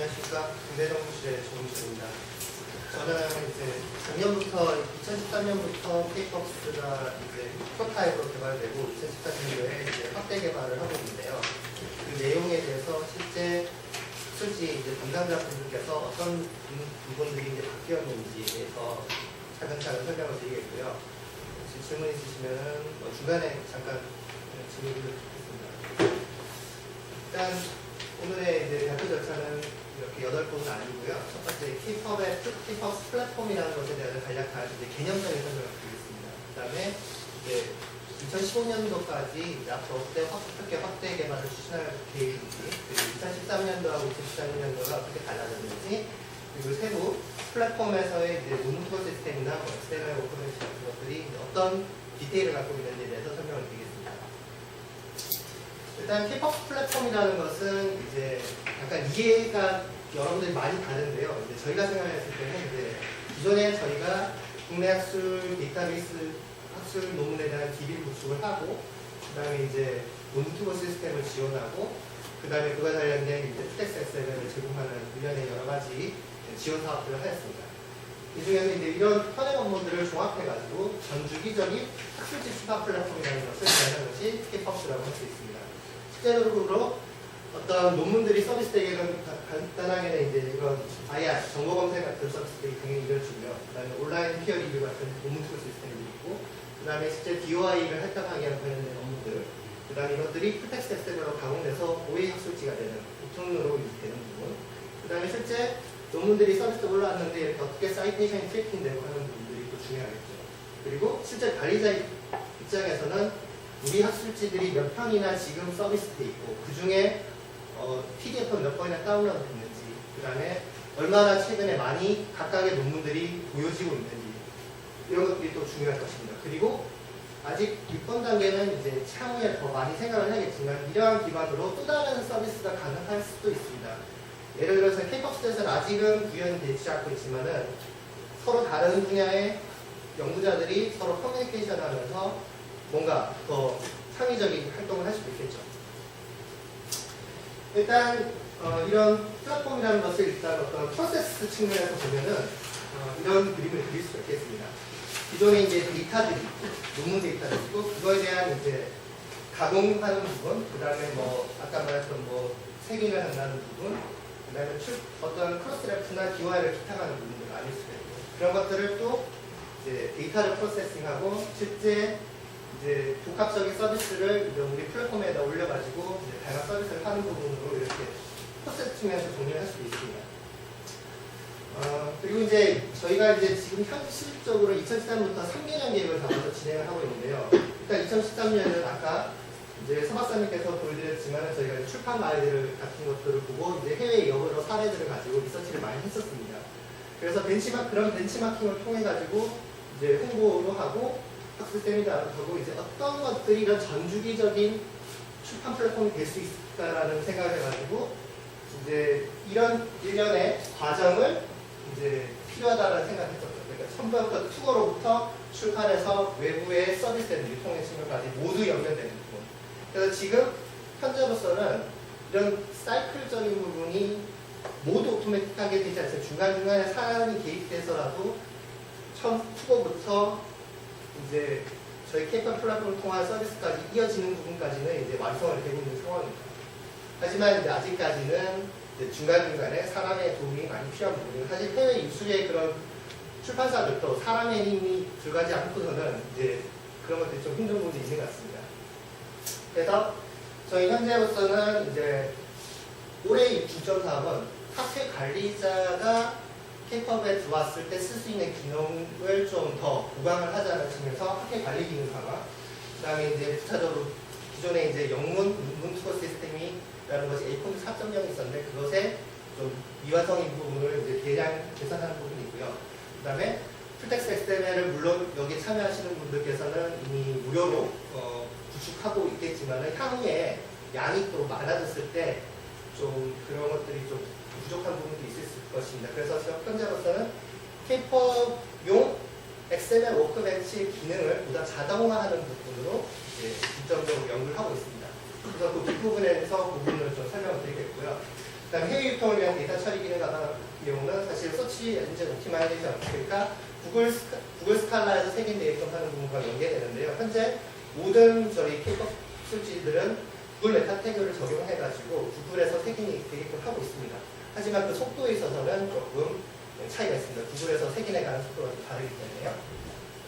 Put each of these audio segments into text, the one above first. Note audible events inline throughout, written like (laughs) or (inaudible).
안녕하십니까. 국내정보실의 조은수입니다. 저는 이제 작년부터 2013년부터 케이팝스가 이제 프로타입으로 개발되고 2014년도에 이제 확대 개발을 하고 있는데요. 그 내용에 대해서 실제 솔직히 이제 담당자분들께서 어떤 부- 부분들이 이제 바뀌었는지에 대해서 차근차근 설명을 드리겠고요. 혹시 질문 있으시면 뭐 중간에 잠깐 질문 드리겠습니다. 일단 오늘의 이제 발표 절차는 여덟 분은 아니고요. 첫 번째 K-팝의 K-팝 플랫폼이라는 것에 대한 간략한 이제 개념적인 설명을 드리겠습니다. 그다음에 이제 2015년도까지 이제 앞으로 확- 어떻게 확대 개발을 추진할 계획인지 그리고 2013년도하고 2014년도가 어떻게 달라졌는지 그리고 세부 플랫폼에서의 이제 논문 시스템이나 뭐 XML 오퍼레이션 같은 것들이 어떤 디테일을 갖고 있는지에 대해서 설명을 드리겠습니다. 일단 K-pop 플랫폼이라는 것은 이제 약간 이해가 여러분들이 많이 다른데요. 이제 저희가 생각했을 때는 이제 기존에 저희가 국내 학술 데이터베이스 학술 논문에 대한 DB를 구축을 하고 그다음에 이제 투고 시스템을 지원하고 그다음에 그와 관련된 이제 텍스 XML을 제공하는 일련의 여러 가지 지원 사업들을 하였습니다. 이 중에서 이제 이런 현행 업무들을 종합해가지고 전 주기적인 학술지 수사 플랫폼이라는 것을 제안하는 것이 K-팝스라고 할 수 있습니다. 실제적으로 어떤 논문들이 서비스되기는 가- 간단하게는 이제 이런 IR, 정보 검색 같은 서비스들이 당연히 이루어지고요. 그 다음에 온라인 피어 리뷰 같은 논문 투 시스템이 있고, 그 다음에 실제 DOI를 활성하게 하는 관련된 업무들, 그 다음에 이것들이 풀텍스트 엑셀로 가공돼서 오해 학술지가 되는 보통으로 되는 부분, 그 다음에 실제 논문들이 서비스에 올라왔는데 이렇게 어떻게 사이테이션이 트래킹되고 하는 부분들이 또 중요하겠죠. 그리고 실제 관리자 입장에서는 우리 학술지들이 몇 편이나 지금 서비스돼 있고 그 중에 어, PDF 몇 번이나 다운로드 됐는지 그 다음에 얼마나 최근에 많이 각각의 논문들이 보여지고 있는지 이런 것들이 또 중요할 것입니다. 그리고 아직 6번 단계는 이제 향후에 더 많이 생각을 해야겠지만 이러한 기반으로 또 다른 서비스가 가능할 수도 있습니다. 예를 들어서 K-팝스에서는 아직은 구현이 되지 않고 있지만은 서로 다른 분야의 연구자들이 서로 커뮤니케이션 하면서 뭔가 더 창의적인 활동을 할 수도 있겠죠. 일단 어, 이런 플랫폼이라는 것을 일단 어떤 프로세스 측면에서 보면은 어, 이런 그림을 그릴 수가 있겠습니다. 기존에 이제 데이터들이 있고 논문 데이터들이 있고 그거에 대한 이제 가공하는 부분, 그 다음에 뭐 아까 말했던 뭐 색인을 한다는 부분, 그 다음에 어떤 크로스레프나 기탁하는 부분들을 알릴 수가 있고 그런 것들을 또 이제 데이터를 프로세싱하고 실제 이제 복합적인 서비스를 이제 우리 플랫폼에다 올려가지고 이제 다양한 서비스를 하는 부분으로 이렇게 프로세스 측면에서 정리를 할 수도 있습니다. 어, 그리고 이제 저희가 이제 지금 현실적으로 2013년부터 3개년 계획을 잡아서 진행을 하고 있는데요. 일단 2013년은 아까 이제 서박사님께서 보여드렸지만 저희가 출판 마이들 같은 것들을 보고 이제 해외 여러 사례들을 가지고 리서치를 많이 했었습니다. 그래서 벤치마 그런 벤치마킹을 통해 가지고 이제 홍보도 하고 세미나를 하고 이제 어떤 것들이 이런 전주기적인 출판 플랫폼이 될 수 있을까라는 생각을 해가지고 이제 이런 일련의 과정을 이제 필요하다는 생각을 했었죠. 그러니까 처음부터 투어로부터 출판해서 외부의 서비스된 유통의 측면까지 모두 연결되는 부분. 그래서 지금 현재로서는 이런 사이클적인 부분이 모두 오토매틱하게 되지 않습니다. 중간중간에 사람이 개입돼서라도 처음 투어부터 이제 저희 케이팝 플랫폼을 통한 서비스까지 이어지는 부분까지는 이제 완성을 되고 있는 상황입니다. 하지만 이제 아직까지는 이제 중간중간에 사람의 도움이 많이 필요한 부분이고 사실 해외 유수의 그런 출판사들도 사람의 힘이 들어가지 않고서는 이제 그런 것들이 좀 힘든 부분이 있는 것 같습니다. 그래서 저희 현재로서는 이제 올해 중점 사업은 학회 관리자가 K-팝에 들어왔을 때 쓸 수 있는 기능을 좀 더 보강을 하자는 측면에서 학회 관리 기능 강화, 그 다음에 이제 부차적으로 기존에 이제 영문 문 투어 시스템이라는 것이 A.4 4.0이 있었는데 그것에 좀 미완성인 부분을 이제 대량 개선하는 부분이 있고요. 그 다음에 풀텍스 XML을 물론 여기 참여하시는 분들께서는 이미 무료로 어, 구축하고 있겠지만 향후에 양이 또 많아졌을 때 좀 그런 것들이 좀 부족한 부분도 있을 것입니다. 그래서 저 현재로서는 K-팝용 XML 워크벤치 기능을 보다 자동화하는 부분으로 이제 중점적으로 연구를 하고 있습니다. 그래서 그 뒷부분에서 부분을 좀 설명을 드리겠고요. 그 다음 해외 유통을 위한 데이터 처리 기능 같은 경우는 사실 서치 엔진 옵티마이제이션 그러니까 구글 스카, 구글 스칼라에서 색인되게끔 하는 부분과 연계되는데요. 현재 모든 저희 K-pop 술지들은 구글 메타 태그를 적용해가지고 구글에서 색인이 되게끔 하고 있습니다. 하지만 그 속도에 있어서는 조금 차이가 있습니다. 구글에서 색인에 가는 속도가 좀 다르기 때문에요.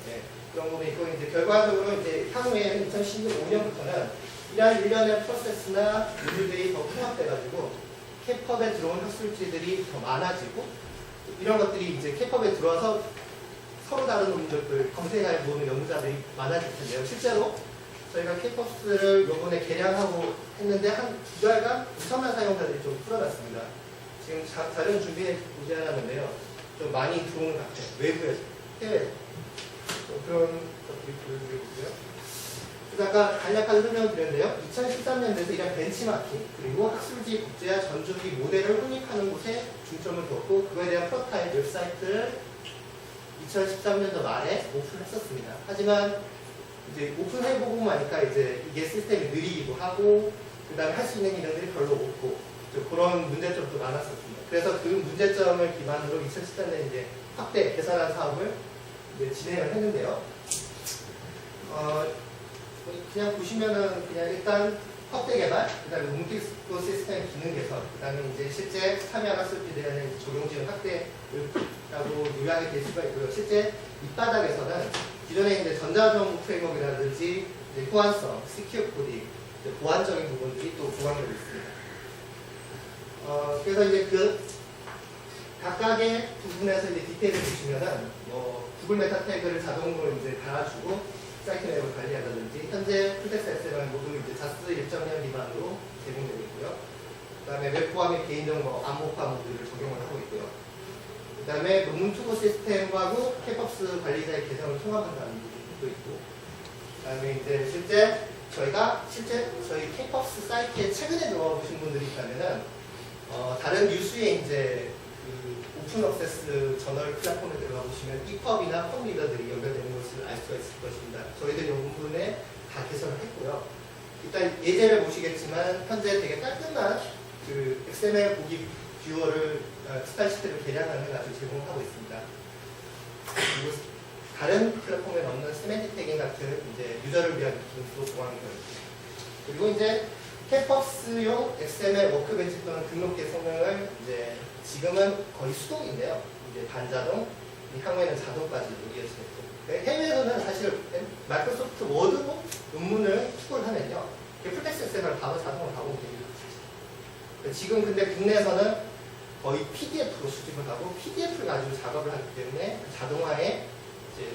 네, 그런 부분이 있고 이제 결과적으로 이제 향후에 2015년부터는 이러한 일련의 프로세스나 룰들이 더 통합돼가지고 K-팝에 들어온 학술지들이 더 많아지고 이런 것들이 이제 K-팝에 들어와서 서로 다른 놈들을 검색해 보는 연구자들이 많아질 텐데요. 실제로 저희가 K-팝스를 요번에 개량하고 했는데 한 두 달간 2천만 사용자들이 좀 풀어났습니다. 지금 자, 자료 준비해 보지 않았는데요. 좀 많이 들어오는 것 같아요. 외부에서, 해외에서. 좀 그런 것들이 보여드리고요. 그래서 아까 간략하게 설명을 드렸는데요. 2013년도에서 이런 벤치마킹 그리고 학술지 국제화 전주기 모델을 확립하는 곳에 중점을 두었고 그거에 대한 프로타입 웹사이트를 2013년도 말에 오픈했었습니다. 하지만 이제 오픈해보고 나니까 이제 이게 시스템이 느리기도 하고 그 다음에 할 수 있는 기능들이 별로 없고 좀 그런 문제점도 많았었습니다. 그래서 그 문제점을 기반으로 2013년에 이제 확대 개선한 사업을 이제 진행을 했는데요. 어, 그냥 보시면은 그냥 일단 확대 개발, 그다음에 문기도 시스템 기능 개선, 그다음에 이제 실제 참여 학습지대는 적용 지원 확대라고 요약이 될 수가 있고요. 실제 밑바닥에서는 기존에 이제 전자정 프레임워크라든지 이제 호환성, 시큐어 코딩, 보안적인 부분들이 또 보완되고 있습니다. 어, 그래서 이제 그 각각의 부분에서 이제 디테일을 보시면은 뭐 구글 메타 태그를 자동으로 이제 달아주고 사이트 맵을 관리한다든지 현재 풀텍스 SM은 모두 이제 자스 1.0 기반으로 제공되고 있고요. 그다음에 웹포화 및 개인정보 암호화 모듈을 적용을 하고 있고요. 그다음에 논문 투고 시스템하고 캐법스 관리자의 계정을 통합한다는 부분도 있고 그다음에 이제 실제 저희가 실제 저희 캐법스 사이트에 최근에 들어와 보신 분들이 있다면은 어, 다른 뉴스에 이제 그 오픈 억세스 저널 플랫폼에 들어가 보시면 이펍이나 펌 리더들이 연결되는 것을 알 수가 있을 것입니다. 저희들이 이 부분에 다 개선을 했고요. 일단 예제를 보시겠지만 현재 되게 깔끔한 그 XML 보기 뷰어를 어, 스타일 시트를 개량을 해가지고 제공하고 있습니다. 그리고 다른 플랫폼에 넣는 세멘틱 태깅 같은 이제 유저를 위한 기능도 보완이 되어 있습니다. 그리고 이제 캠퍼스용 XML 워크벤치 또는 등록계 성능을 이제 지금은 거의 수동인데요. 이제 반자동, 향후에는 자동까지 이어지겠고. 해외에서는 사실 마이크로소프트 워드로 논문을 투고를 하면요. 풀텍스 XML 바로 자동으로 가고 됩니다. 지금 근데 국내에서는 거의 PDF로 수집을 하고 PDF를 가지고 작업을 하기 때문에 자동화에 이제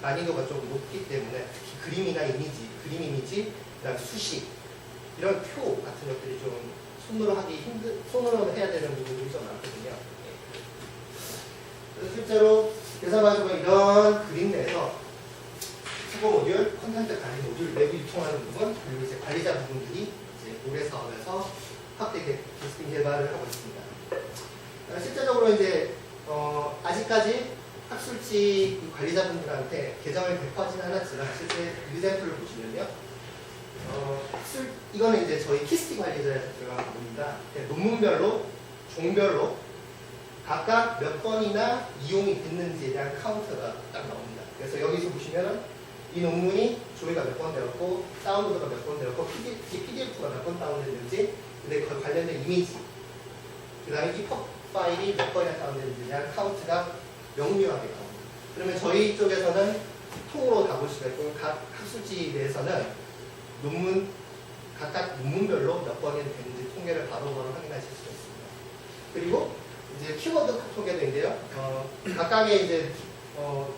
난이도가 좀 높기 때문에 특히 그림이나 이미지, 그림 이미지, 그다음 수식 이런 표 같은 것들이 좀 손으로 하기 힘들, 손으로 해야 되는 부분들이 좀 많거든요. 예. 그래서 실제로 계산가지고 이런 그림 내에서 수고 모듈, 컨텐츠 관리 모듈, 내부 유통하는 부분, 그리고 이제 관리자 부분들이 이제 올해 사업에서 확대 개- 개선 개발을 하고 있습니다. 어, 실제적으로 이제 어, 아직까지 학술지 그 관리자분들한테 계정을 배포하지는 않았지만 실제 유샘플을 보시면요. 어, 학술 이거는 이제 저희 키스티 관리자에서 들어간 부분입니다. 네, 논문별로 종별로 각각 몇 번이나 이용이 됐는지에 대한 카운트가 딱 나옵니다. 그래서 여기서 보시면은 이 논문이 조회가 몇 번 되었고 다운로드가 몇 번 되었고 PDF가 몇 번 다운됐는지 근데 그 관련된 이미지 그 다음에 이펍 파일이 몇 번이나 다운됐는지에 대한 카운트가 명료하게 나옵니다. 그러면 저희 쪽에서는 통으로 다 볼 수가 있고 각 학술지 내에서는 논문 각각 논문별로 몇 번이 됐는지 통계를 바로바로 확인하실 수가 있습니다. 그리고 이제 키워드 통계도인데요. 어, 각각의 이제 어,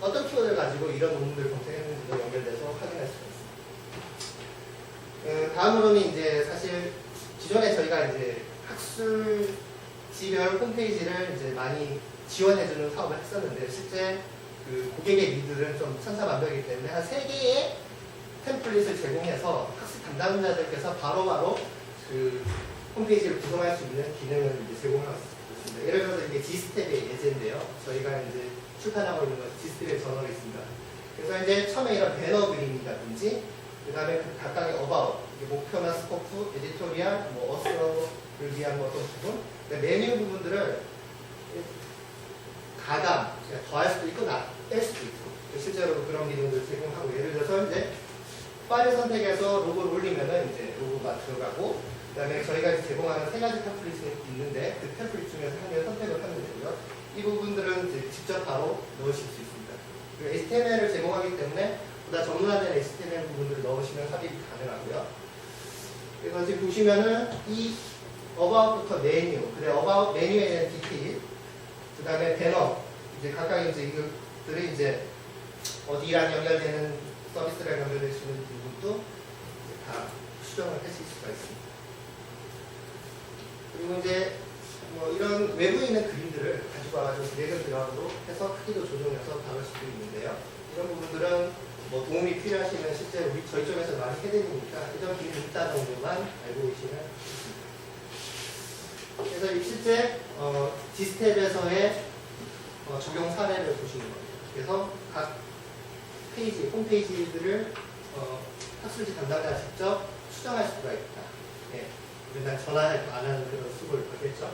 어떤 키워드를 가지고 이런 논문들을 검색했는지도 연결돼서 확인할 수가 있습니다. 어, 다음으로는 이제 사실 기존에 저희가 이제 학술 지별 홈페이지를 이제 많이 지원해주는 사업을 했었는데 실제 그 고객의 니드는 좀 천차만별이기 때문에 한세 개의 템플릿을 제공해서 학습 담당자들께서 바로 바로 그 홈페이지를 구성할 수 있는 기능을 이제 제공하고 있습니다. 예를 들어서 이게 G스텝의 예제인데요. 저희가 이제 출판하고 있는 건 G스텝의 저널이 있습니다. 그래서 이제 처음에 이런 배너 그림이라든지 그 다음에 그 각각의 어바웃, 목표나 스코프, 에디토리얼, 뭐 어스로, 위한 어떤 부분, 메뉴 부분들을 가감, 그러니까 더할 수도 있고 나, 뺄 수도 있고 실제로 그런 기능들을 제공하고 예를 들어서 이제 파일 선택해서 로고를 올리면은 이제 로고가 들어가고 그 다음에 저희가 이제 제공하는 세 가지 템플릿이 있는데 그 템플릿 중에서 한 개를 선택을 하면 되고요. 이 부분들은 이제 직접 바로 넣으실 수 있습니다. 그리고 HTML을 제공하기 때문에 보다 전문화된 HTML 부분들을 넣으시면 삽입이 가능하고요. 그래서 지금 보시면은 이 어바웃부터 메뉴, 그래 어바웃 메뉴에 대한 디테일, 그 다음에 배너, 이제 각각 이제 이것들이 이제 어디랑 연결되는 서비스랑 연결될 수 있는 부분도 다 수정을 하실 수가 있습니다. 그리고 이제 뭐 이런 외부에 있는 그림들을 가지고 와가지고 드래그 드랍으로 해서 크기도 조정해서 다룰 수도 있는데요. 이런 부분들은 뭐 도움이 필요하시면 실제 우리 저희 쪽에서 많이 해드리니까 이런 기능 있다 정도만 알고 계시면 좋습니다. 그래서 이 실제 어, 디스텝에서의 어, 적용 사례를 보시는 겁니다. 그래서 각 페이지, 홈페이지들을 어, 학술지 담당자가 직접 수정할 수가 있다. 예. 맨날 전화 안 하는 그런 수고를 받겠죠.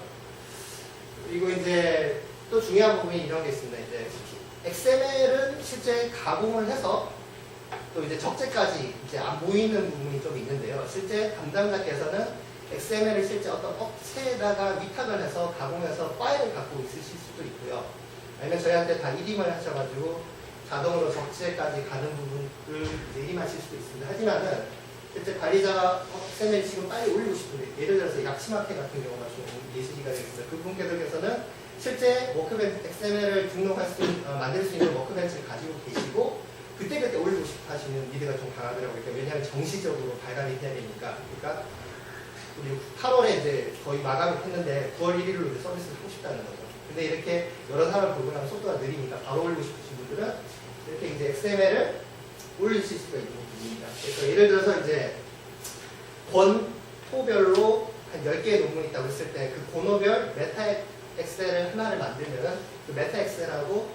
그리고 이제 또 중요한 부분이 이런 게 있습니다. 이제 XML은 실제 가공을 해서 또 이제 적재까지 이제 안 보이는 부분이 좀 있는데요. 실제 담당자께서는 XML을 실제 어떤 업체에다가 위탁을 해서 가공해서 파일을 갖고 있으실 수도 있고요. 아니면 저희한테 다 이름을 하셔가지고 자동으로 적재까지 가는 부분을 이제 이름하실 수도 있습니다. 하지만은 실제 관리자가 어, XML 지금 빨리 올리고 싶은데 예를 들어서 약치마켓 같은 경우가 좀 예시기가 되겠습니다. 그분께서는 실제 워크벤치 XML을 등록할 수 어, 만들 수 있는 워크벤치를 가지고 계시고 그때그때 올리고 싶어 하시는 니드가 좀 강하더라고요. 그러니까 왜냐하면 정시적으로 발간이 돼야 되니까. 그러니까 우리 8월에 이제 거의 마감이 했는데 9월 1일로 이제 서비스를 하고 싶다는 거죠. 근데 이렇게 여러 사람을 보고 나면 속도가 느리니까 바로 올리고 싶으신 분들은 이렇게 이제 XML을 올리실 수가 있는 부분입니다. 그래서 예를 들어서 이제 권토별로 한 10개의 논문이 있다고 했을 때 그 권호별 메타 엑셀을 하나를 만들면은 그 메타 엑셀하고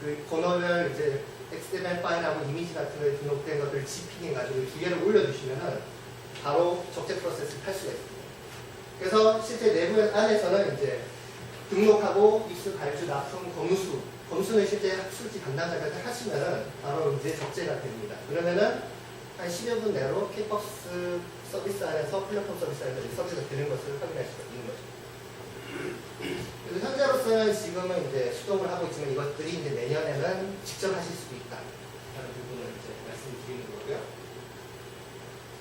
그 권호별 이제 XML 파일하고 이미지 같은 거에 등록된 것들을 지핑해 가지고 두 개를 올려주시면은 바로 적재 프로세스를 할 수가 있습니다. 그래서 실제 내부 안에서는 이제 등록하고 입수, 발주, 납품, 검수, 검수는 실제 학술지 담당자가 하시면은 바로 이제 적재가 됩니다. 그러면은 한 10여 분 내로 케이팝스 서비스 안에서 플랫폼 서비스 안에서 이 서비스가 되는 것을 확인할 수가 있는 거죠. 그래서 현재로서는 지금은 이제 수동을 하고 있지만 이것들이 이제 내년에는 직접 하실 수도 있다 라는 부분을 이제 말씀드리는 거고요.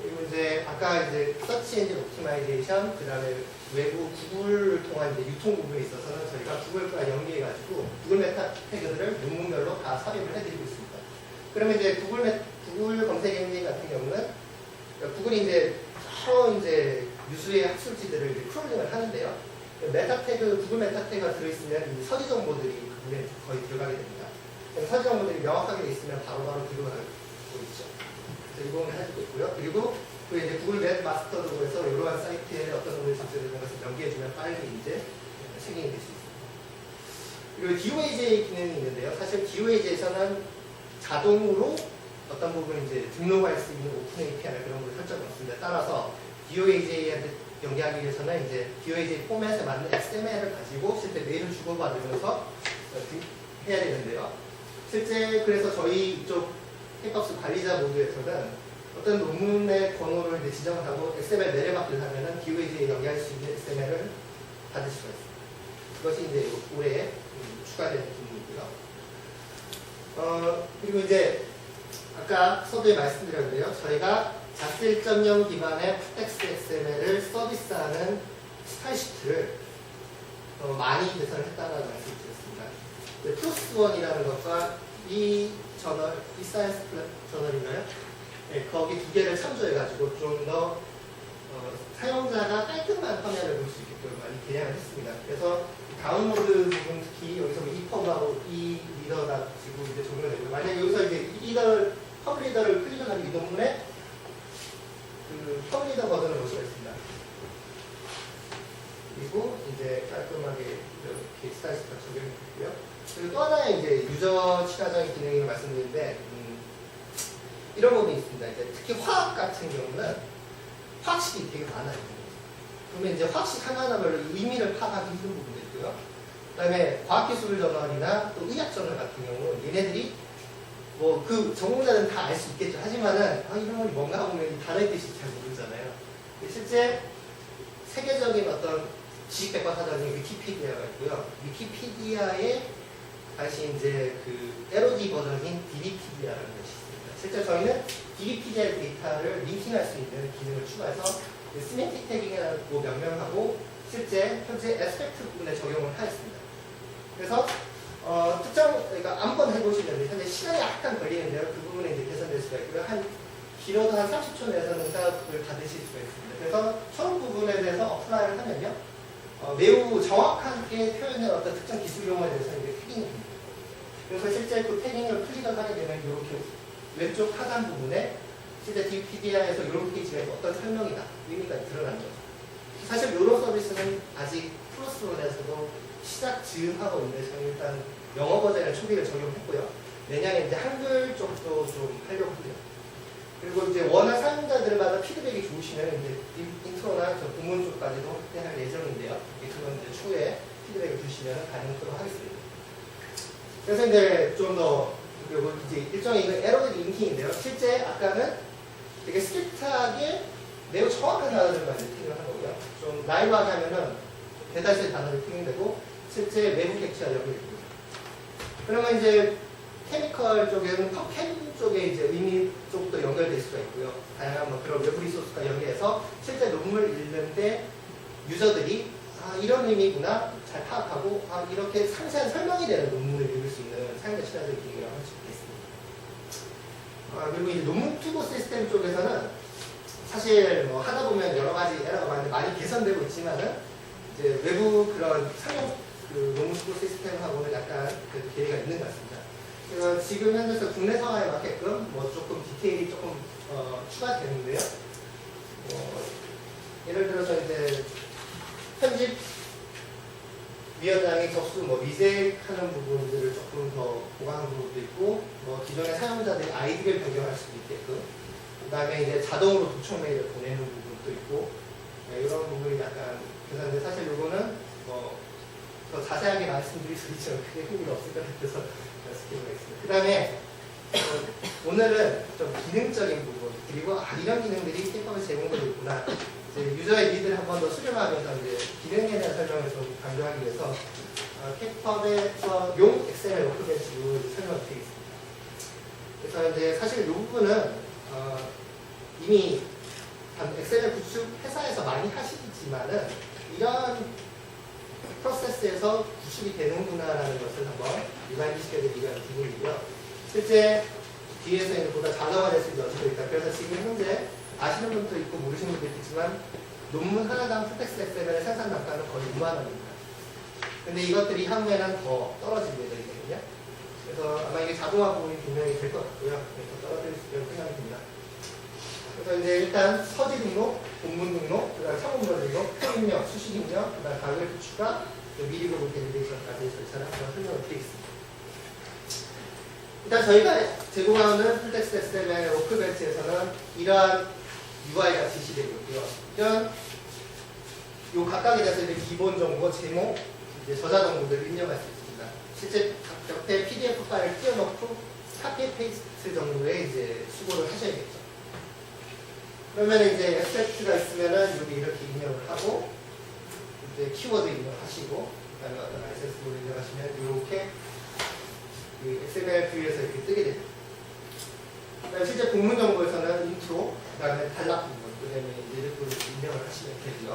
그리고 이제 아까 이제 서치 엔진 옵티마이제이션 그 다음에 외부 구글을 통한 이제 유통 부분에 있어서는 저희가 구글과 연계해 가지고 구글 메타 태그들을 논문별로 다 삽입을 해드리고 있습니다. 그러면 이제 구글 메, 구글 검색 엔진 같은 경우는 구글이 이제 여러 이제 유수의 학술지들을 이제 크롤링을 하는데요. 메타 태그, 구글 메타 태그가 들어있으면 이 서지 정보들이 그 부분에 거의 들어가게 됩니다. 서지 정보들이 명확하게 돼 있으면 바로바로 들어가고 있죠. 그래서 이 부분을 해주고 있고요. 그리고 그 이제 구글 맵 마스터로 해서 이러한 사이트에 어떤 부분을 작성되는 것을 연계해주면 빨리 이제 책임이 될 수 있습니다. 그리고 DOAJ 기능이 있는데요. 사실 DOAJ에서는 자동으로 어떤 부분 이제 등록할 수 있는 오픈 API 그런 걸 설정을 했습니다. 따라서 DOAJ한테 연계하기 위해서는 이제 DOAJ 포맷에 맞는 XML을 가지고 실제 메일을 주고받으면서 해야 되는데요. 실제 그래서 저희 이쪽 힙합스 관리자 모드에서는 어떤 논문의 번호를 지정을 하고 XML 내려받기를 하면은 DOAJ에 연계할 수 있는 XML을 받을 수가 있습니다. 그것이 이제 올해 음, 추가되는 기능이고요. 어, 그리고 이제 아까 서두에 말씀드렸는데요. 저희가 자스 1.0 기반의 푸텍스 XML을 서비스하는 스타일시트를 어, 많이 개선을 했다는 말씀을 드렸습니다. 네, 플러스원이라는 것과 이 저널, 이 사이언스 저널인가요? 네, 거기 두 개를 참조해가지고 좀더 어, 사용자가 깔끔한 화면을 볼 수 있게끔 많이 개량을 했습니다. 그래서 다운로드 부분 특히 여기서 이퍼하고 이 리더가 지금 이제 적용되고 만약 여기서 이제 이 리더 컵리더를 클릭을 하면 이 논문에 그 컵리더 버전을 볼 수가 있습니다. 그리고 이제 깔끔하게 이렇게 스타일스가 적용이 됐고요. 그리고 또 하나의 이제 유저 친화적인 기능을 말씀드리는데 음, 이런 부분이 있습니다. 이제 특히 화학 같은 경우는 화학식이 되게 많아요. 그러면 이제 화학식 하나하나별로 의미를 파악하기 힘든 부분도 있고요. 그 다음에 과학기술 저널이나 또 의학 저널 같은 경우는 얘네들이 뭐 그 전공자는 다 알 수 있겠죠. 하지만은 아, 이런 건 뭔가 하면 이 단어의 뜻이 잘 모르잖아요. 실제 세계적인 어떤 지식백과 사전인 위키피디아가 있고요. 위키피디아의 다시 이제 그 에로디 버전인 디리피디아라는 것이 있습니다. 실제 저희는 디리피디아 데이터를 링킹할 수 있는 기능을 추가해서 스매틱 태깅이라고 명명하고 실제 현재 에스펙트 부분에 적용을 하였습니다. 그래서 어, 특정 그러니까 아무거나 해보시면 현재 시간이 약간 걸리는데요. 그 부분에 이제 개선될 수가 있고요. 한 길어도 한 30초 내에서는 응답을 받으실 수가 있습니다. 그래서 처음 부분에 대해서 어플라이를 하면요. 어, 매우 정확하게 표현된 어떤 특정 기술 용어에 대해서 이제 태깅이 됩니다. 그래서 실제 그 태깅을 클릭을 하게 되면 이렇게 왼쪽 하단 부분에 실제 DPDR에서 이런 페이지에 어떤 설명이나 의미가 드러나는 거죠. 사실 이런 서비스는 아직 플러스론에서도 시작 즈음하고 있는데 저는 일단 영어 버전에 초기를 적용했고요. 내년에 이제 한글 쪽도 좀 하려고 해요. 그리고 이제 워낙 사용자들마다 피드백이 좋으시면 이제 인- 인트로나 저 부문 쪽까지도 확대할 예정인데요. 그건 이제 추후에 피드백을 주시면 반영토록 하겠습니다. 그래서 이제 좀더 그리고 이제 일종의 이거 에러드 링킹인데요. 실제 아까는 되게 스트릭트하게 매우 정확한 단어들만 팅을 한 거고요. 좀 라이브하게 하면은 대다수의 단어를 팅되고 실제 외부 객체와 연결됩니다. 그러면 이제 케미컬 쪽에는 ፐ캠 쪽에 이제 의미 쪽도 연결될 수가 있고요. 다양한 뭐 그런 외부 리소스가 연계해서 실제 논문을 읽는데 유저들이 아 이런 의미구나 잘 파악하고 아 이렇게 상세한 설명이 되는 논문을 읽을 수 있는 사용자 친화적 기능 아 그리고 이제 논문 투고 시스템 쪽에서는 사실 뭐 하다 보면 여러 가지 에러가 많이, 많이 개선되고 있지만은 이제 외부 그런 상용 그 논문 투고 시스템하고는 약간 그 괴리가 있는 것 같습니다. 그래서 지금 현재서 국내 상황에 맞게끔 뭐 조금 디테일이 조금 어, 추가되는데요. 뭐 예를 들어서 이제 편집 위원장이 접수 뭐 리젝하는 부분들을 조금 더 보강한 부분도 있고 뭐 기존의 사용자들이 아이디를 변경할 수도 있게끔 그 다음에 이제 자동으로 도청 메일을 보내는 부분도 있고 네, 이런 부분이 약간 그래서 사실 이거는 뭐 더 자세하게 말씀드릴 수 있지만 크게 흥미가 없을 것 같아서 했습니다. 그 다음에 오늘은 좀 기능적인 부분 그리고 아 이런 기능들이 캡업에 제공되고 있구나 유저의 니드를 한 번 더 수렴하면서 이제 기능에 대한 설명을 좀 강조하기 위해서 어, 캡업에서 용 XML 워크벤치로 설명을 드리겠습니다. 그래서 이제 사실 이 부분은 어, 이미 단 엑셀 구축 회사에서 많이 하시지만은 이런 프로세스에서 구축이 되는구나라는 것을 한번 위한 부분이고요. 실제 뒤에서 보다 자동화될 수 있는 여지도 있다. 그래서 지금 현재 아시는 분도 있고 모르시는 분도 있지만 논문 하나당 풀텍스 엑셀의 생산 단가는 거의 2만 원입니다. 근데 이것들이 향후에는 더 떨어질 예정이거든요. 그래서 아마 이게 자동화 부분이 분명히 될 것 같고요. 더 떨어질 수 있다고 생각이 듭니다. 그래서 이제 일단 서지 등록, 본문 등록, 그다음 참고문 등록, 표 입력, 수식 입력, 그다음 가글 추가, 미리 보고 밸리데이션까지 절차를 한번 설명을 드리겠습니다. 일단 저희가 제공하는 풀텍스트 엑셀의 워크벤치에서는 이러한 UI가 지시되고 있고요. 이런 요 각각에 대해서 이제 기본 정보, 제목, 이제 저자 정보들을 입력할 수 있습니다. 실제 각 곁에 PDF 파일 띄워놓고 카피 페이스트 정도의 이제 수고를 하셔야겠죠. 그러면 이제 에펙트가 있으면은 여기 이렇게 입력을 하고 이제 키워드 입력하시고 그다음에 어떤 RSS로 입력하시면 이렇게 그 XML 뷰에서 이렇게 뜨게 됩니다. 실제 공문 정보에서는 인트로, 그 다음에 단락 부분, 그 다음에 이제 이렇게 입력을 하시면 되고요.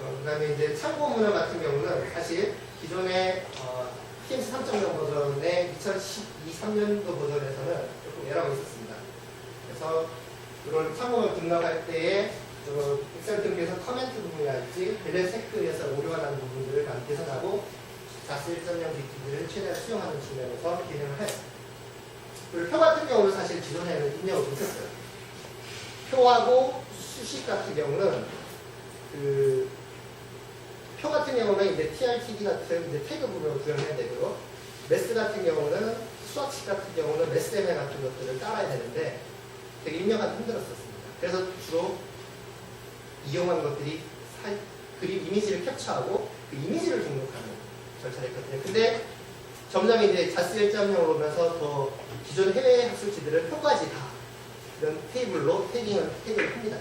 어, 그 다음에 이제 참고 문헌 같은 경우는 사실 기존의 어, TMC 3.0 버전의 2012, 3년도 버전에서는 조금 에러가 있었습니다. 그래서 이런 참고문 등록할 때에 어, 엑셀 등록에서 커멘트 부분이랄지 체크에서 오류가 나는 부분들을 많이 개선하고 자스 1.0 DT들을 최대한 수용하는 측면에서 기능을 했습니다. 표 같은 경우는 사실 기존에는 입력을 못했어요. 표하고 수식 같은 경우는 그 표 같은 경우는 이제 TRTD 같은 이제 태그 부분을 구현해야 되고요. 메스 같은 경우는 수학식 같은 경우는 메스ML 같은 것들을 따라야 되는데 되게 입력하기 힘들었었습니다. 그래서 주로 이용한 것들이 사, 그림 이미지를 캡처하고 그 이미지를 등록하는 절차가 있거든요. 근데 점점 이제 자스 1.0으로 오면서 더 기존 해외 학술지들은 표까지 다 이런 테이블로 태깅을 태깅을 합니다.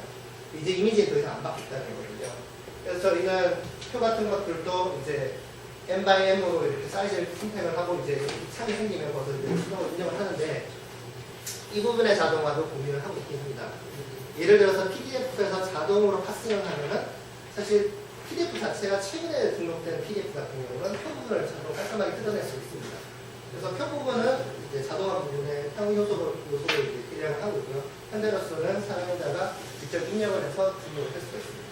이제 이미지에 더 이상 안 바뀌었다는 거거든요. 그래서 저희는 표 같은 것들도 이제 M by M으로 이렇게 사이즈를 선택을 하고 이제 창이 생기면 이제 수동으로 인정을 하는데 이 부분의 자동화도 고민을 하고 있긴 합니다. 예를 들어서 PDF에서 자동으로 파싱을 하면은 사실 PDF 자체가 최근에 등록된 PDF 같은 경우는 표 부분을 자동 깔끔하게 뜯어낼 수 있습니다. 그래서 표 부분은 이제 자동화 부분에 향후 요소로, 요소로 이제 기량을 하고 있고요. 현재로서는 사용자가 직접 입력을 해서 등록을 할 수가 있습니다.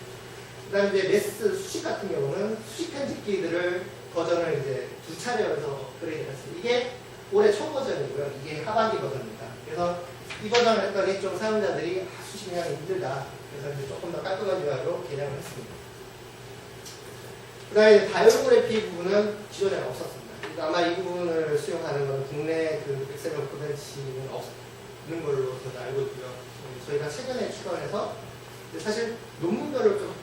그 다음에 이제 메스 수식 같은 경우는 수식 편집기들을 버전을 이제 두 차례여서 업그레이드 했습니다. 이게 올해 초 버전이고요. 이게 하반기 버전입니다. 그래서 이 버전을 했더니 좀 사용자들이 아, 수식이 그냥 힘들다. 그래서 이제 조금 더 깔끔한 UI로 개량을 했습니다. 그 다음에 바이오그래피 부분은 기존에 없었습니다. 그러니까 아마 이 부분을 수용하는 건 국내 그 엑셀 워크벤치는 없는 걸로 저는 알고 있고요. 음, 저희가 최근에 추가해서 사실 논문별로 좀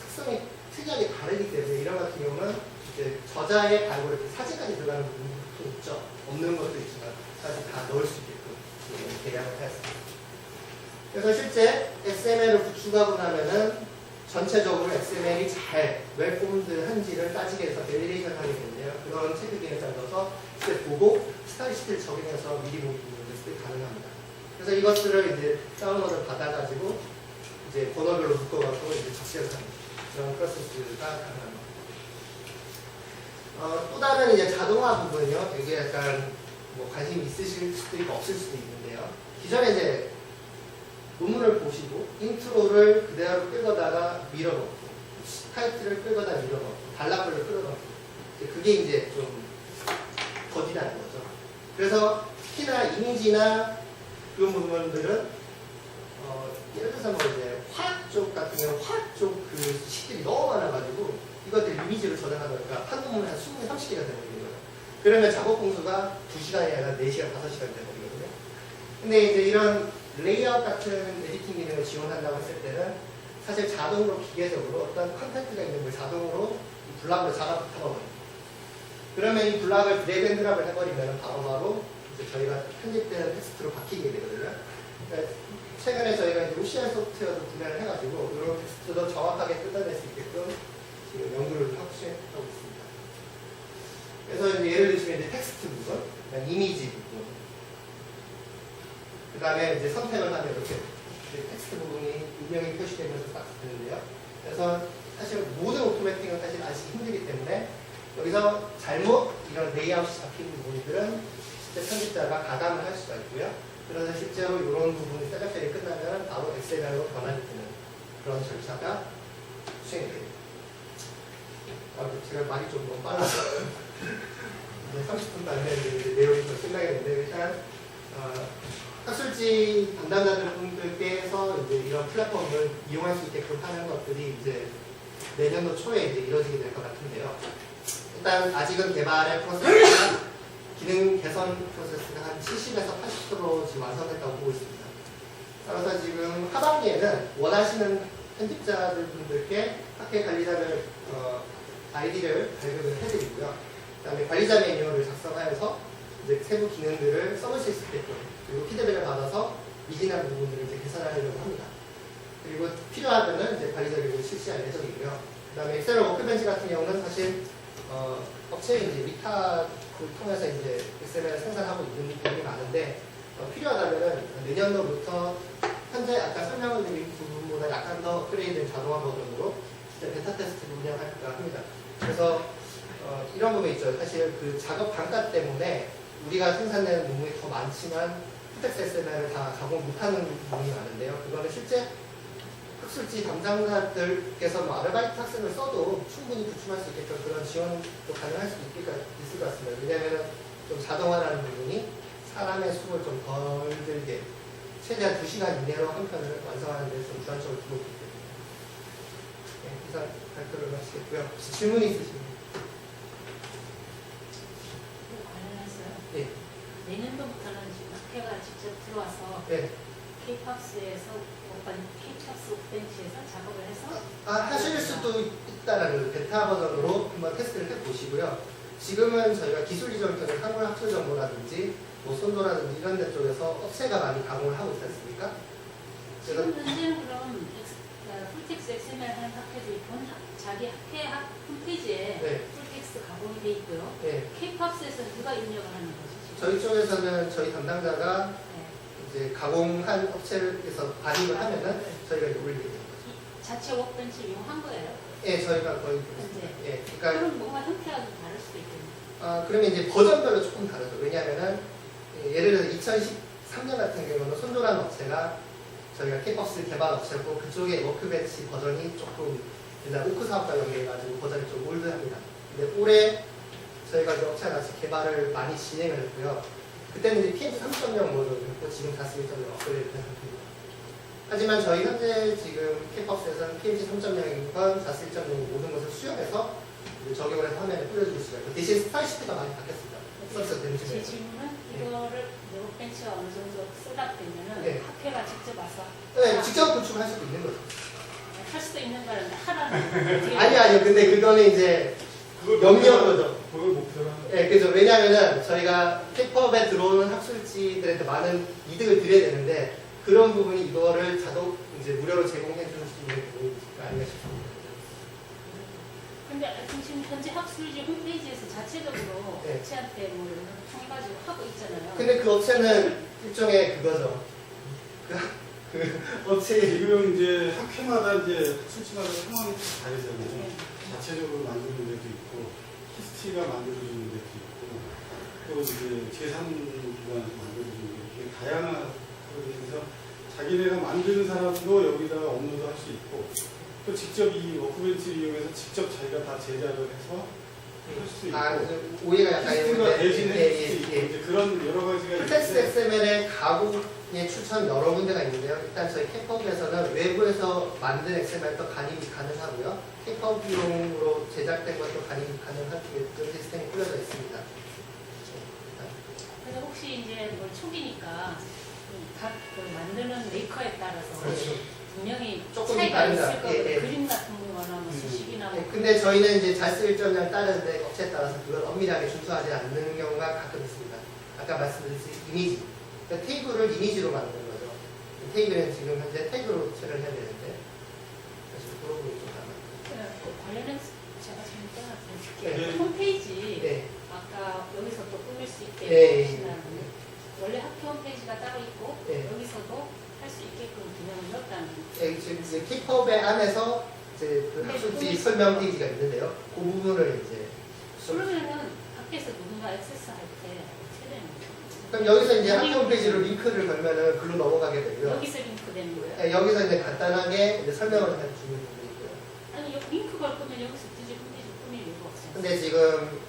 특성이 특이하게 다르기 때문에 이런 같은 경우는 이제 저자의 바이오그래피 사진까지 들어가는 부분도 있죠. 없는 것도 있지만 사실 다 넣을 수 있게끔 계량을 했습니다. 그래서 실제 XML을 구축하고 나면은 전체적으로 XML이 잘 웰폼드한지를 따지게 해서 밸리데이션 하게 되는데요. 그런 체크 기능을 넣어서 실제 보고 스타일시트를 적용해서 미리 보기 연습이 가능합니다. 그래서 이것들을 이제 다운로드 받아가지고 이제 번호별로 묶어갖고 이제 적시를 하는 그런 프로세스가 가능합니다. 어, 또 다른 이제 자동화 부분이요. 이게 약간 뭐 관심 있으실 수도 있고 없을 수도 있는데요. 기존에 이제 논문을 보시고 인트로를 그대로 끌거다가 밀어넣고 타이틀을 끌거다 밀어넣고 단락글을 끌어넣고 그게 이제 좀 더디다는 거죠. 그래서 특히나 이미지나 그런 부분들은 어, 예를 들어서 뭐 이제 화학 쪽 같은 경우 화학 쪽 그 식들이 너무 많아가지고 이것들 이미지를 저장하다 보니까 한 논문에 한 20개, 30개가 되는 거예요. 그러면 작업 공수가 2시간이 아니라 4시간, 5시간 되거든요. 근데 이제 이런 레이아웃 같은 에디팅 기능을 지원한다고 했을 때는 사실 자동으로 기계적으로 어떤 컨텐츠가 있는 걸 자동으로 이 블락으로 작업해버려요. 그러면 이 블락을 드래그 앤 드랍을 해버리면 바로바로 이제 저희가 편집되는 텍스트로 바뀌게 되거든요. 그러니까 최근에 저희가 이제 OCR 소프트웨어도 구매를 해가지고 이런 텍스트도 정확하게 뜯어낼 수 있게끔 지금 연구를 하고 있습니다. 그래서 예를 들시면 이제 텍스트 부분, 이미지 부분, 그 다음에 이제 선택을 하면 이렇게 텍스트 부분이 분명히 표시되면서 딱 되는데요. 그래서 사실 모든 오토매팅은 사실 아직 힘들기 때문에 여기서 잘못 이런 레이아웃이 잡힌 부분들은 실제 편집자가 가담을 할 수가 있고요. 그래서 실제로 이런 부분이 셋업이 끝나면 바로 엑셀로 변환이 되는 그런 절차가 수행이 됩니다. 아, 제가 말이 좀 너무 빨라서 (laughs) 이제 30분도 안 되는데 이제 내용이 좀 끝나겠는데 일단 어, 학술지 담당자들 분들께서 이제 이런 플랫폼을 이용할 수 있게끔 하는 것들이 이제 내년도 초에 이제 이루어지게 될 것 같은데요. 일단 아직은 개발의 프로세스가 기능 개선 프로세스가 한 70에서 80% 지금 완성됐다고 보고 있습니다. 따라서 지금 하반기에는 원하시는 편집자들 분들께 학회 관리자들 어, 아이디를 발급을 해드리고요. 그다음에 관리자 매뉴얼을 작성하여서 이제 세부 기능들을 써보실 수 있게끔 그리고 피드백을 받아서 미진한 부분들을 이제 개선하려고 합니다. 그리고 필요하면은 이제 관리자료를 실시할 예정이고요. 그 다음에 엑셀 워크벤치 같은 경우는 사실 어, 업체 이제 위탁을 통해서 이제 엑셀을 생산하고 있는 부분이 많은데 어, 필요하다면은 내년도부터 현재 아까 설명을 드린 부분보다 약간 더 업그레이드된 자동화 버전으로 진짜 베타 테스트를 운영할까 합니다. 그래서 어, 이런 부분이 있죠. 사실 그 작업 단가 때문에 우리가 생산되는 논문이 더 많지만 푸텍스 SML을 다 가공 못하는 부분이 많은데요. 그거는 실제 학술지 담당자들께서 뭐 아르바이트 학생을 써도 충분히 구축할 수 있게끔 그런 지원도 가능할 수 있을 것 있을 것 같습니다. 왜냐하면 좀 자동화라는 부분이 사람의 수를 좀 덜 들게 최대한 2시간 이내로 한 편을 완성하는 데좀 주안점을 두고 있기 때문에 네, 이상 발표를 마치겠고요. 혹시 질문이 있으시면 관련해서요. 네. 내년도부터는 학회가 직접 들어와서 네. K-팝스에서 K-팝스 옥벤치에서 작업을 해서 아, 하실 수도 있다라는 베타 버전으로 한번 테스트를 해보시고요. 지금은 저희가 기술 이전 때는 한글 학술 정보라든지 뭐 손도라든지 이런 데 쪽에서 업체가 많이 가공을 하고 있지 않습니까? 그래서 지금 현재는 그럼 어, 풀텍스 XML 하는 학회들이 본 학- 자기 학회 학 홈페이지에 네, 풀텍스 가공이 돼 있고요. 네. K-팝스에서 누가 입력을 하는 거죠? 저희 쪽에서는 저희 담당자가 네. 이제 가공한 업체에서 발입을 하면은 저희가 이제 올리게 됩니다. 이 자체 워크벤치를 이용한 거예요. 예, 저희가 거의 현재. 예, 그러니까 그럼 뭔가 형태가 좀 다를 수도 있겠네요. 아, 그러면 이제 버전별로 조금 다르죠. 왜냐하면은 예, 예를 들어서 2013년 같은 경우는 손조라는 업체가 저희가 K-팝스 개발 업체고 그쪽에 워크벤치 버전이 조금 일단 오크 사업과 연계해가지고 버전이 좀 올드합니다. 근데 올해 저희가 이제 업체와 같이 개발을 많이 진행을 했고요. 그때는 이제 PMC 3.0 모델이었고 지금 다스 1.0 업그레이드 된 상태입니다. 하지만 저희 현재 지금 K-팝스에서는 PMC 3.0과 다스 1.0 모든 것을 수용해서 적용을 해서 화면에 뿌려줄 수가 있고 대신 스타일시트가 많이 바뀌었습니다. 서비스 제 대신에. 질문은 이거를 워크벤치가 어느 정도 셋업되면은 네. 학회가 직접 와서 네, 직접 구축할 수도 있는 거죠. 할 수도 있는 거는 하라는 아니 아니요. 근데 그거는 이제 염려한 거죠. 그걸 목표로 하는 예, 그죠. 왜냐하면은 저희가 힙합에 들어오는 학술지들한테 많은 이득을 드려야 되는데 그런 부분이 이거를 자동 이제 무료로 제공해 줄수 있는 부분이 아닌가 싶습니다. 근데 지금 현재 학술지 홈페이지에서 자체적으로 네. 업체한테 뭐 통해가지고 하고 있잖아요. 근데 그 업체는 일종의 그거죠. 그, 그 업체 지금 이제 학회마다 이제 수치마다 상황이 다 다르잖아요. 네. 자체적으로 만드는 데도 있고 히스티가 만들어주는 데도 있고 또 이제 제3기관에서 만들어주는 데 이렇게 다양하거든요. 자기네가 만드는 사람도 여기다가 업로드 할 수 있고 또 직접 이 워크벤치를 이용해서 직접 자기가 다 제작을 해서 아, 오해가 약간 있는데 예, 예, 예. 그런 여러 가지가 있는데 XML의 가공의 추천 여러 군데가 있는데요. 일단 저희 캡업에서는 외부에서 만든 XML도 간입이 가능하고요. 캡업용으로 제작된 것도 간입이 가능한 그런 시스템이 꾸려져 있습니다. 그래서 혹시 이제 뭐 초기니까 각그 만드는 메이커에 따라서 그렇죠. 분명히 조금 차이가 다르다. 있을 거예요. 예, 예. 그림 같은 거 나뭐 음. 수식이나 네, 뭐 근데 저희는 이제 자스 1.0 따르는데 업체에 따라서 그걸 엄밀하게 준수하지 않는 경우가 가끔 있습니다. 아까 말씀드린 이미지. 그러니까 테이블을 이미지로 만드는 거죠. 테이블은 지금 현재 태그로 처리를 해야 되는데 사실 그런 부분이 좀 남아요. 그 관련해서 제가 지금 떠나서 네. 홈페이지 네. 아까 여기서 또 꾸밀 수 있게 예, 예, 하시나요? 원래 학교 홈페이지가 따로 있고 예. 여기서도 할 수 있게끔 기능을 넣었다는 예, 지금 이제 킥업의 안에서 이제 그 네, 학술지 거기 설명 페이지가 있는데요. 그 부분을 이제 좀- 그러면은 밖에서 누군가 액세스할 때 거예요? 그럼 여기서 이제 학교 홈페이지로 링크를 걸면은 글로 넘어가게 되고요. 여기서 링크 되는 거예요? 예, 여기서 이제 간단하게 이제 설명을 해주는 부분이 있고요. 아니 여기 링크 걸 거면 여기서 굳이 홈페이지 꾸밀 이유가 없어요. 근데 지금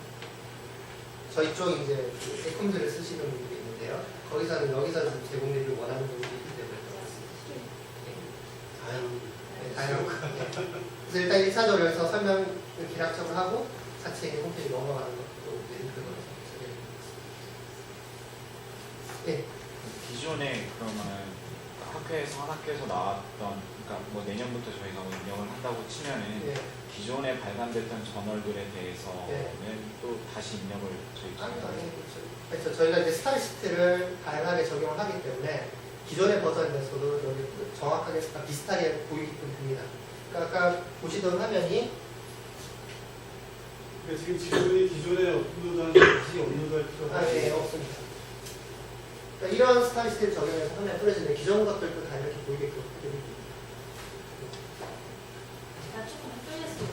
저희 쪽 이제 그 에콤즈를 쓰시는 분들이 있는데요. 거기서는 여기서 좀 제공되길 원하는 분들이 있기 때문에 다양한 네, 다양한 그래서 일단 1차적으로 해서 설명을 기락적으로 하고 자체 홈페이지 넘어가는 것도 링크를 걸어서 예, 기존에 그러면 학교에서 한 학교에서 나왔던 그러니까 뭐 내년부터 저희가 뭐 운영을 한다고 치면은 예. 기존에 발간됐던 저널들에 대해서는 네. 또 다시 입력을 저희가 당연히 그렇죠. 저희가 이제 스타일시트를 다양하게 적용을 하기 때문에 기존의 버전에서도 여기 정확하게 비슷하게 보이게끔 됩니다. 그러니까 아까 보시던 화면이 그러니까 지금 직원이 기존에 업로드한 걸 다시 업로드할 필요가 아, 네, 없습니다. 그러니까 이런 스타일시트를 적용해서 화면에 뿌려지는데 기존 것들도 다 이렇게 보이게끔 해드립니다. 제가 조금 헷갈렸어요.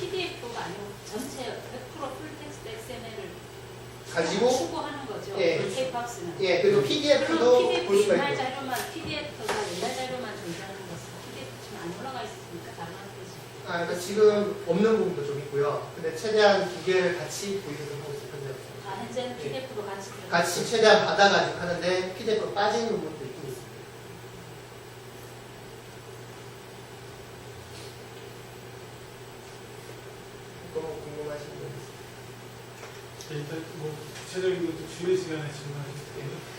PDF가 아니고 전체 100% 풀텍스트 XML을 가지고 추구하는 거죠. 예. K-팝스는. 예, 그리고 그럼 PDF도 PDF 볼 수가 있고 자료만 PDF가 옛날 자료만 존재하는 것은 PDF 지금 안 올라가 있으니까 다른. 아, 그러니까 지금 없는 부분도 좀 있고요. 근데 최대한 두 개를 같이 보이게끔 하고 있어요. 현재. 아 현재는 PDF로 같이 같이 최대한 받아가지고 하는데 PDF로 빠지는 부분도 있긴 있습니다. 또 궁금하신 분 있으세요? 일단 뭐 구체적인 것도 주의 시간에 질문하실 텐데.